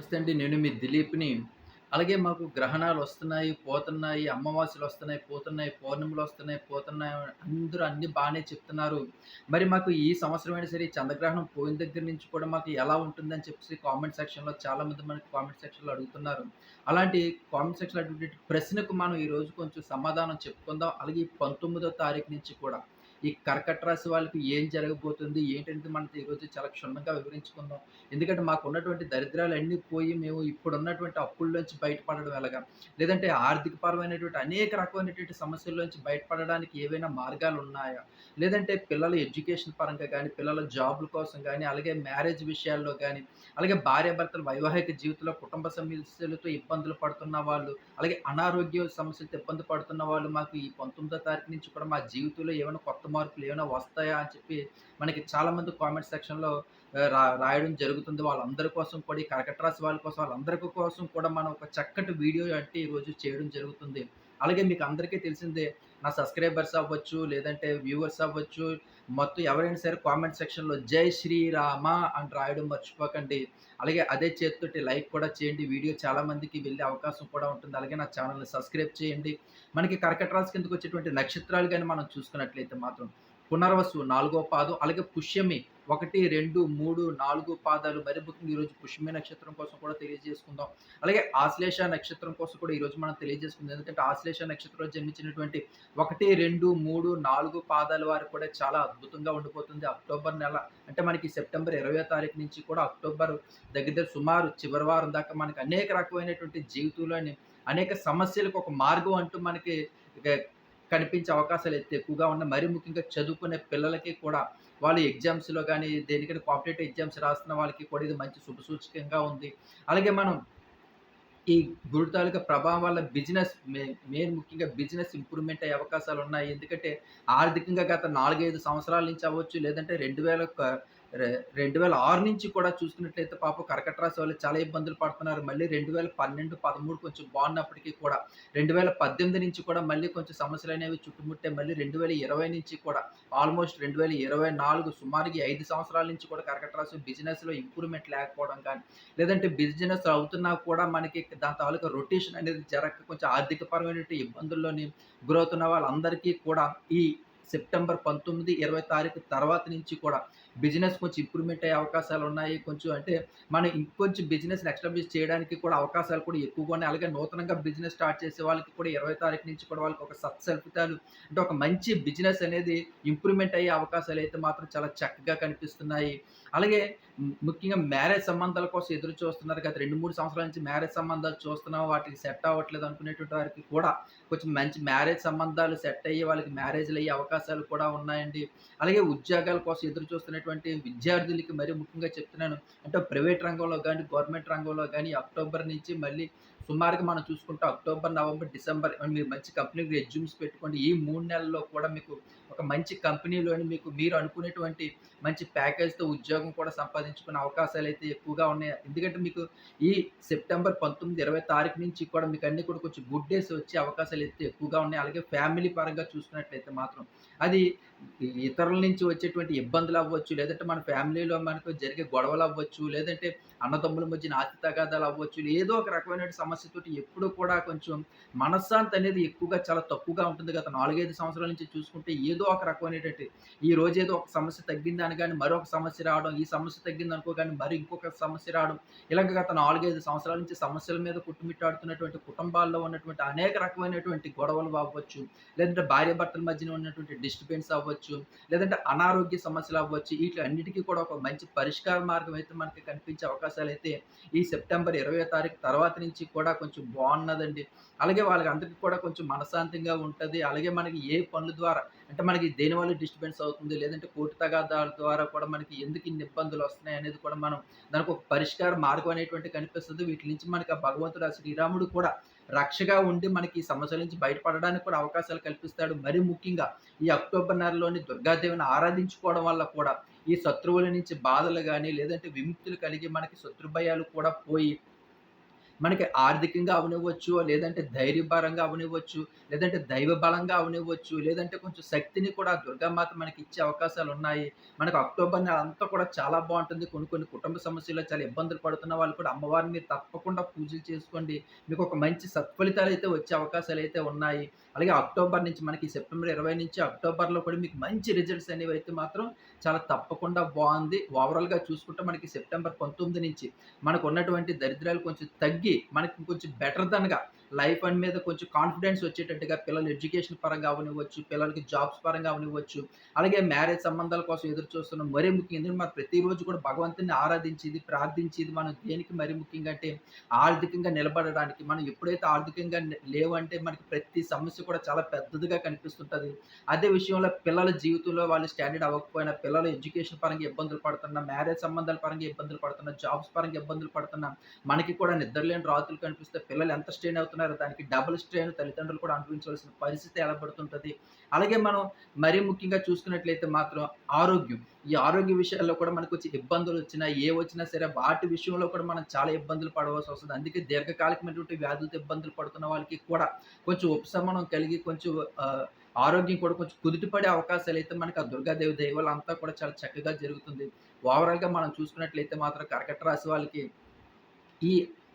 నమస్తే అండి నేను మీ దిలీప్‌ని. అలాగే మాకు గ్రహణాలు వస్తున్నాయి, పోతున్నాయి, అమావాస్యలు వస్తున్నాయి, పోతున్నాయి, పౌర్ణములు వస్తున్నాయి, పోతున్నాయి. అందరూ అన్ని బాగానే చెప్తున్నారు. మరి మాకు ఈ సంవత్సరమైనా సరే చంద్రగ్రహణం పోయిన దగ్గర నుంచి కూడా మాకు ఎలా ఉంటుందని చెప్పేసి కామెంట్ సెక్షన్‌లో చాలామంది మనకి కామెంట్ సెక్షన్‌లో అడుగుతున్నారు. అలాంటి కామెంట్ సెక్షన్‌లో అటువంటి ప్రశ్నకు మనం ఈరోజు కొంచెం సమాధానం చెప్పుకుందాం. అలాగే పంతొమ్మిదో తారీఖు నుంచి కూడా ఈ కర్కట రాశి వాళ్ళకి ఏం జరగబోతుంది? ఏంటనేది మనం ఈరోజు చాలా క్షుణ్ణంగా వివరించుకుందాం. ఎందుకంటే మాకున్నటువంటి దరిద్రాలన్నీ పోయి మేము ఇప్పుడున్నటువంటి అప్పుల్లోంచి బయటపడడం ఎలాగా? లేదంటే ఆర్థికపరమైనటువంటి అనేక రకమైనటువంటి సమస్యల్లోంచి బయటపడడానికి ఏవైనా మార్గాలు ఉన్నాయా లేదంటే పిల్లల ఎడ్యుకేషన్ పరంగా కానీ పిల్లల జాబ్‌ల కోసం కానీ అలాగే మ్యారేజ్ విషయాల్లో కానీ అలాగే భార్యాభర్తల వైవాహిక జీవితంలో కుటుంబ సమస్యలతో ఇబ్బందులు పడుతున్న వాళ్ళు, అలాగే అనారోగ్య సమస్యలతో ఇబ్బంది పడుతున్న వాళ్ళు మాకు ఈ 19దో తారీఖు నుంచి కూడా మా జీవితంలో ఏమైనా కొత్త మార్పులు ఏమైనా వస్తాయా? అని చెప్పి మనకి చాలామంది కామెంట్ సెక్షన్‌లో రా రాయడం జరుగుతుంది. వాళ్ళందరి కోసం కూడా ఈ కర్కట రాశి వాళ్ళ కోసం వాళ్ళందరి కోసం కూడా మనం ఒక చక్కటి వీడియో అంటే ఈరోజు చేయడం జరుగుతుంది. అలాగే మీకు అందరికీ తెలిసిందే నా సబ్‌స్క్రైబర్స్ అవ్వచ్చు, లేదంటే వ్యూవర్స్ అవ్వచ్చు, మొత్తం ఎవరైనా సరే కామెంట్ సెక్షన్‌లో జై శ్రీరామ అని రాయడం మర్చిపోకండి. అలాగే అదే చేత్తోటి లైక్ కూడా చేయండి. వీడియో చాలా మందికి వెళ్ళే అవకాశం కూడా ఉంటుంది. అలాగే నా ఛానల్ని సబ్‌స్క్రైబ్ చేయండి. మనకి కర్కట రాశి కిందకి వచ్చేటువంటి నక్షత్రాలు కానీ మనం చూసుకున్నట్లయితే మాత్రం పునర్వసు నాలుగో పాదం, అలాగే పుష్యమి 1, 2, 3, 4 పాదాలు మరి ముఖ్యంగా ఈరోజు పుష్యమి నక్షత్రం కోసం కూడా తెలియజేసుకుందాం. అలాగే ఆశ్లేష నక్షత్రం కోసం కూడా ఈరోజు మనం తెలియజేసుకుందాం. ఎందుకంటే ఆశ్లేష నక్షత్రం జన్మించినటువంటి 1, 2, 3, 4 పాదాల వారికి కూడా చాలా అద్భుతంగా ఉండిపోతుంది. అక్టోబర్ నెల అంటే మనకి సెప్టెంబర్ 20వ తారీఖు నుంచి కూడా అక్టోబర్ దగ్గర దగ్గర సుమారు చివరి వారం దాకా మనకి అనేక రకమైనటువంటి జీవితంలోని అనేక సమస్యలకు ఒక మార్గం అంటూ మనకి కనిపించే అవకాశాలు అయితే ఎక్కువగా ఉన్నాయి. మరీ ముఖ్యంగా చదువుకునే పిల్లలకి కూడా వాళ్ళు ఎగ్జామ్స్‌లో కానీ దేనికైనా కాంపిటేటివ్ ఎగ్జామ్స్ రాస్తున్న వాళ్ళకి కూడా ఇది మంచి శుభసూచకంగా ఉంది. అలాగే మనం ఈ గురు తాలూకా ప్రభావం వల్ల బిజినెస్ మే మెయిన్ ముఖ్యంగా బిజినెస్ ఇంప్రూవ్‌మెంట్ అయ్యే అవకాశాలున్నాయి. ఎందుకంటే ఆర్థికంగా గత 4, 5 సంవత్సరాల నుంచి అవ్వచ్చు, లేదంటే 2000 రెండు వేల ఆరు నుంచి కూడా చూసుకున్నట్లయితే పాప కర్కట వాళ్ళు చాలా ఇబ్బందులు పడుతున్నారు. మళ్ళీ 2012, 13 కొంచెం బాగున్నప్పటికీ కూడా 2018 నుంచి కూడా మళ్ళీ కొంచెం సమస్యలు అనేవి చుట్టుముట్టే మళ్ళీ 2020 నుంచి కూడా ఆల్‌మోస్ట్ 2024 సుమారుగా ఐదు సంవత్సరాల నుంచి కూడా కర్కట బిజినెస్‌లో ఇంప్రూవ్‌మెంట్ లేకపోవడం కానీ, లేదంటే బిజినెస్ అవుతున్నా కూడా మనకి దాని తాలూకా రొటేషన్ అనేది జరగక కొంచెం ఆర్థికపరమైన ఇబ్బందుల్లోని గురవుతున్న వాళ్ళందరికీ కూడా ఈ సెప్టెంబర్ 19, 20 తారీఖు తర్వాత నుంచి కూడా బిజినెస్ కొంచెం ఇంప్రూవ్‌మెంట్ అయ్యే అవకాశాలు ఉన్నాయి కొంచెం అంటే మనం ఇంకొంచెం బిజినెస్ ఎస్టాబ్లిష్ చేయడానికి కూడా అవకాశాలు కూడా ఎక్కువగా ఉన్నాయి. అలాగే నూతనంగా బిజినెస్ స్టార్ట్ చేసే వాళ్ళకి కూడా 20 తారీఖు నుంచి కూడా వాళ్ళకి ఒక సత్సల్పితాలు అంటే ఒక మంచి బిజినెస్ అనేది ఇంప్రూవ్‌మెంట్ అయ్యే అవకాశాలు అయితే మాత్రం చాలా చక్కగా కనిపిస్తున్నాయి. అలాగే ముఖ్యంగా మ్యారేజ్ సంబంధాల కోసం ఎదురు చూస్తున్నారు. గత 2, 3 సంవత్సరాల నుంచి మ్యారేజ్ సంబంధాలు చూస్తున్నాం. వాటికి సెట్ అవ్వట్లేదు అనుకునేటువంటి వారికి కూడా కొంచెం మంచి మ్యారేజ్ సంబంధాలు సెట్ అయ్యి వాళ్ళకి మ్యారేజ్లు అయ్యే అవకాశాలు కూడా ఉన్నాయండి. అలాగే ఉద్యోగాల కోసం ఎదురు చూస్తున్నటువంటి విద్యార్థులకి మరీ ముఖ్యంగా చెప్తున్నాను. అంటే ప్రైవేట్ రంగంలో కానీ గవర్నమెంట్ రంగంలో కానీ అక్టోబర్ నుంచి మళ్ళీ సుమారుగా మనం చూసుకుంటే అక్టోబర్, నవంబర్, డిసెంబర్ మీరు మంచి కంపెనీకి రెజ్యూమ్స్ పెట్టుకోండి. ఈ మూడు నెలల్లో కూడా మీకు ఒక మంచి కంపెనీలోని మీకు మీరు అనుకునేటువంటి మంచి ప్యాకేజ్‌తో ఉద్యోగం కూడా సంపాదించుకునే అవకాశాలు అయితే ఎక్కువగా ఉన్నాయి. ఎందుకంటే మీకు ఈ సెప్టెంబర్ 19, 20 తారీఖు నుంచి కూడా మీకు అన్ని కూడా కొంచెం గుడ్ డేస్ వచ్చే అయితే ఎక్కువగా ఉన్నాయి. అలాగే ఫ్యామిలీ పరంగా చూసుకున్నట్లయితే మాత్రం అది ఇతరుల నుంచి వచ్చేటువంటి ఇబ్బందులు అవ్వచ్చు, లేదంటే మన ఫ్యామిలీలో మనకు జరిగే గొడవలు అవ్వచ్చు, లేదంటే అన్నదమ్ముల మధ్యన ఆస్తి తగాదాలు అవ్వచ్చు. ఏదో ఒక రకమైన సమస్యతోటి ఎప్పుడూ కూడా కొంచెం మనశ్శాంతి అనేది ఎక్కువగా చాలా తక్కువగా ఉంటుంది. గత 4, 5 సంవత్సరాల నుంచి చూసుకుంటే ఏదో ఒక రకమైనటువంటి ఈ రోజు ఏదో ఒక సమస్య తగ్గింది కానీ మరొక సమస్య రావడం, ఈ సమస్య తగ్గింది కానీ మరి ఇంకొక సమస్య రావడం. ఇలాగ గత 4, 5 సంవత్సరాల నుంచి సమస్యల మీద కుట్టుమిట్టాడుతున్నటువంటి కుటుంబాల్లో ఉన్నటువంటి అనేక రకమైనటువంటి గొడవలు అవ్వచ్చు, లేదంటే భార్యాభర్తల మధ్యన ఉన్నటువంటి డిస్టర్బెన్స్ అవ్వచ్చు, లేదంటే అనారోగ్య సమస్యలు అవ్వచ్చు. వీటి అన్నిటికీ కూడా ఒక మంచి పరిష్కార మార్గం అయితే మనకి కనిపించే అవకాశాలు అయితే ఈ సెప్టెంబర్ 20వ తారీఖు తర్వాత నుంచి కూడా కొంచెం బాగున్నదండి. అలాగే వాళ్ళకి అందరికి కూడా కొంచెం మనశాంతంగా ఉంటుంది అలాగే మనకి ఏ పనుల ద్వారా అంటే మనకి దేనివల్ల డిస్టర్బెన్స్ అవుతుంది, లేదంటే కోర్టు తగాదాల ద్వారా కూడా మనకి ఎందుకు ఇన్ని ఇబ్బందులు వస్తున్నాయి అనేది కూడా మనం దానికి ఒక పరిష్కార మార్గం అనేటువంటి కనిపిస్తుంది వీటి నుంచి మనకి ఆ భగవంతుడు ఆ శ్రీరాముడు కూడా రక్షగా ఉండి మనకి ఈ సమస్యల నుంచి బయటపడడానికి కూడా అవకాశాలు కల్పిస్తాడు. మరీ ముఖ్యంగా ఈ అక్టోబర్ నెలలోని దుర్గాదేవిని ఆరాధించుకోవడం వల్ల కూడా ఈ శత్రువుల నుంచి బాధలు కానీ లేదంటే విముక్తులు కలిగి మనకి శత్రుభయాలు కూడా పోయి మనకి ఆర్థికంగా అవనివ్వచ్చు, లేదంటే ధైర్యభారంగా అవనివ్వచ్చు, లేదంటే దైవ బలంగా అవనివ్వచ్చు, లేదంటే కొంచెం శక్తిని కూడా దుర్గామాత మనకి ఇచ్చే అవకాశాలు ఉన్నాయి మనకు అక్టోబర్ నెల అంతా కూడా చాలా బాగుంటుంది కొన్ని కొన్ని కుటుంబ సమస్యల్లో చాలా ఇబ్బందులు పడుతున్న వాళ్ళు కూడా అమ్మవారిని మీరు తప్పకుండా పూజలు చేసుకోండి. మీకు ఒక మంచి సత్ఫలితాలు అయితే వచ్చే అవకాశాలు అయితే ఉన్నాయి. అలాగే అక్టోబర్ నుంచి మనకి సెప్టెంబర్ 20 నుంచి అక్టోబర్‌లో కూడా మీకు మంచి రిజల్ట్స్ అనేవి అయితే మాత్రం చాలా తప్పకుండా బాగుంది ఓవరాల్‌గా చూసుకుంటే మనకి సెప్టెంబర్ 19 నుంచి మనకు ఉన్నటువంటి దరిద్రాలు కొంచెం తగ్గి, మనకి కొంచెం బెటర్ దెన్‌గా లైఫ్ అని మీద కొంచెం కాన్ఫిడెన్స్ వచ్చేటట్టుగా పిల్లలు ఎడ్యుకేషన్ పరంగా అవనివ్వచ్చు పిల్లలకి జాబ్స్ పరంగా అవనివ్వచ్చు అలాగే మ్యారేజ్ సంబంధాల కోసం ఎదురు చూస్తున్నాం. మరీ ముఖ్యంగా ఎందుకంటే మనం ప్రతిరోజు కూడా భగవంతుని ఆరాధించేది, ప్రార్థించేది మనం దేనికి మరీ ముఖ్యంగా అంటే ఆర్థికంగా నిలబడడానికి. మనం ఎప్పుడైతే ఆర్థికంగా లేవంటే మనకి ప్రతి సమస్య కూడా చాలా పెద్దదిగా కనిపిస్తుంటుంది అదే విషయంలో పిల్లల జీవితంలో వాళ్ళు స్టాండర్డ్ అవ్వకపోయినా, పిల్లలు ఎడ్యుకేషన్ పరంగా ఇబ్బందులు పడుతున్నా, మ్యారేజ్ సంబంధాల పరంగా ఇబ్బందులు పడుతున్నా, జాబ్స్ పరంగా ఇబ్బందులు పడుతున్నా, మనకి కూడా నిద్రలేని రాత్రులు కనిపిస్తే పిల్లలు ఎంత స్ట్రెయిన్ అవుతున్నారు దానికి డబుల్ స్ట్రెయిన్ తల్లిదండ్రులు కూడా అనుభవించవలసిన పరిస్థితి ఏర్పడుతుంటది. అలాగే మనం మరీ ముఖ్యంగా చూసుకున్నట్లయితే మాత్రం ఆరోగ్యం. ఈ ఆరోగ్య విషయాల్లో కూడా మనకు కొంచెం ఏ వచ్చినా సరే వాటి విషయంలో కూడా మనం చాలా ఇబ్బందులు పడవలసి వస్తుంది అందుకే దీర్ఘకాలికమైనటువంటి వ్యాధులతో ఇబ్బందులు పడుతున్న వాళ్ళకి కూడా కొంచెం ఉపశమనం కలిగి కొంచెం ఆరోగ్యం కూడా కొంచెం కుదుటిపడే అవకాశాలు అయితే మనకి ఆ దుర్గాదేవి దైవాలు అంతా కూడా చాలా చక్కగా జరుగుతుంది. ఓవరాల్‌గా మనం చూసుకున్నట్లయితే మాత్రం కర్కట రాశి వాళ్ళకి ఈ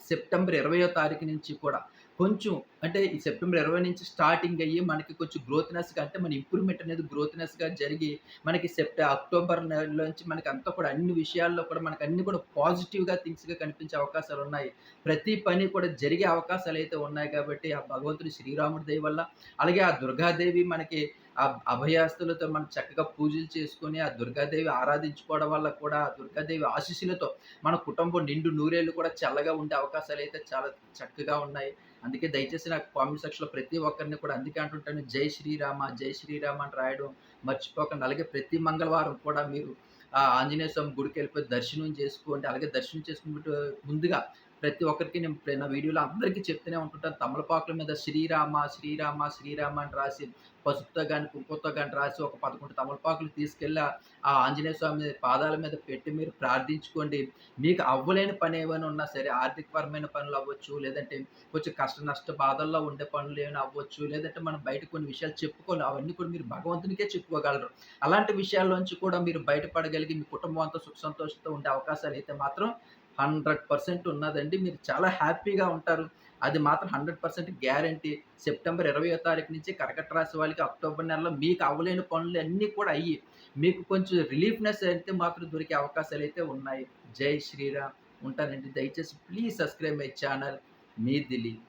సెప్టెంబర్ 20వ తారీఖు నుంచి కూడా కొంచెం అంటే ఈ సెప్టెంబర్ 20 నుంచి స్టార్టింగ్ అయ్యి మనకి కొంచెం గ్రోత్‌నెస్‌గా అంటే మన ఇంప్రూవ్‌మెంట్ అనేది గ్రోత్‌నెస్‌గా జరిగి మనకి సెప్ట అక్టోబర్ నెలలోంచి మనకి అంతా కూడా అన్ని విషయాల్లో కూడా మనకు అన్ని కూడా పాజిటివ్‌గా థింగ్స్‌గా కనిపించే అవకాశాలు ఉన్నాయి ప్రతి పని కూడా జరిగే అవకాశాలు అయితే ఉన్నాయి కాబట్టి ఆ భగవంతుడు శ్రీరాముడి దయ వల్ల అలాగే ఆ దుర్గాదేవి మనకి ఆ అభయాస్తులతో మనం చక్కగా పూజలు చేసుకొని, ఆ దుర్గాదేవి ఆరాధించుకోవడం వల్ల కూడా ఆ దుర్గాదేవి ఆశీస్సులతో మన కుటుంబం నిండు నూరేళ్ళు కూడా చల్లగా ఉండే అవకాశాలు అయితే చాలా చక్కగా ఉన్నాయి. అందుకే దయచేసి నాకు కామెంట్ సెక్షన్‌లో ప్రతి ఒక్కరిని కూడా అందుకే అంటుంటాను జై శ్రీరామ, జై శ్రీరామ అని రాయడం మర్చిపోకండి. అలాగే ప్రతి మంగళవారం కూడా మీరు ఆ ఆంజనేయ స్వామి గుడికి వెళ్ళిపోయి దర్శనం చేసుకోండి. అలాగే దర్శనం చేసుకుంటూ ముందుగా ప్రతి ఒక్కరికి నేను నా వీడియోలో అందరికీ చెప్తూనే ఉంటుంటాను. తమలపాకుల మీద శ్రీరామ, శ్రీరామ, శ్రీరామ అని రాసి పసుపుతో కానీ కుంకుమతో కానీ రాసి ఒక 11 తమలపాకులు తీసుకెళ్ళి ఆ ఆంజనేయ స్వామి పాదాల మీద పెట్టి మీరు ప్రార్థించుకోండి. మీకు అవ్వలేని పని ఏమైనా ఉన్నా సరే ఆర్థికపరమైన పనులు అవ్వచ్చు, లేదంటే కొంచెం కష్ట నష్ట బాధల్లో ఉండే పనులు ఏమైనా అవ్వచ్చు, లేదంటే మనం బయట కొన్ని విషయాలు చెప్పుకోలేం. అవన్నీ కూడా మీరు భగవంతునికే చెప్పుకోగలరు. అలాంటి విషయాల్లోంచి కూడా మీరు బయటపడగలిగి మీ కుటుంబం అంతా సుఖ సంతోషంతో ఉండే అవకాశాలైతే మాత్రం 100% ఉన్నదండి. మీరు చాలా హ్యాపీగా ఉంటారు. అది మాత్రం 100% గ్యారంటీ. సెప్టెంబర్ 20వ తారీఖు నుంచి కర్కట రాశి వాళ్ళకి అక్టోబర్ నెలలో మీకు అవ్వలేని పనులు అన్నీ కూడా అయ్యి, మీకు కొంచెం రిలీఫ్‌నెస్ అయితే మాత్రం దొరికే అవకాశాలు అయితే ఉన్నాయి. జై శ్రీరామ్. ఉంటానండి. దయచేసి ప్లీజ్ సబ్స్క్రైబ్ మై ఛానల్. మీ దిలీప్.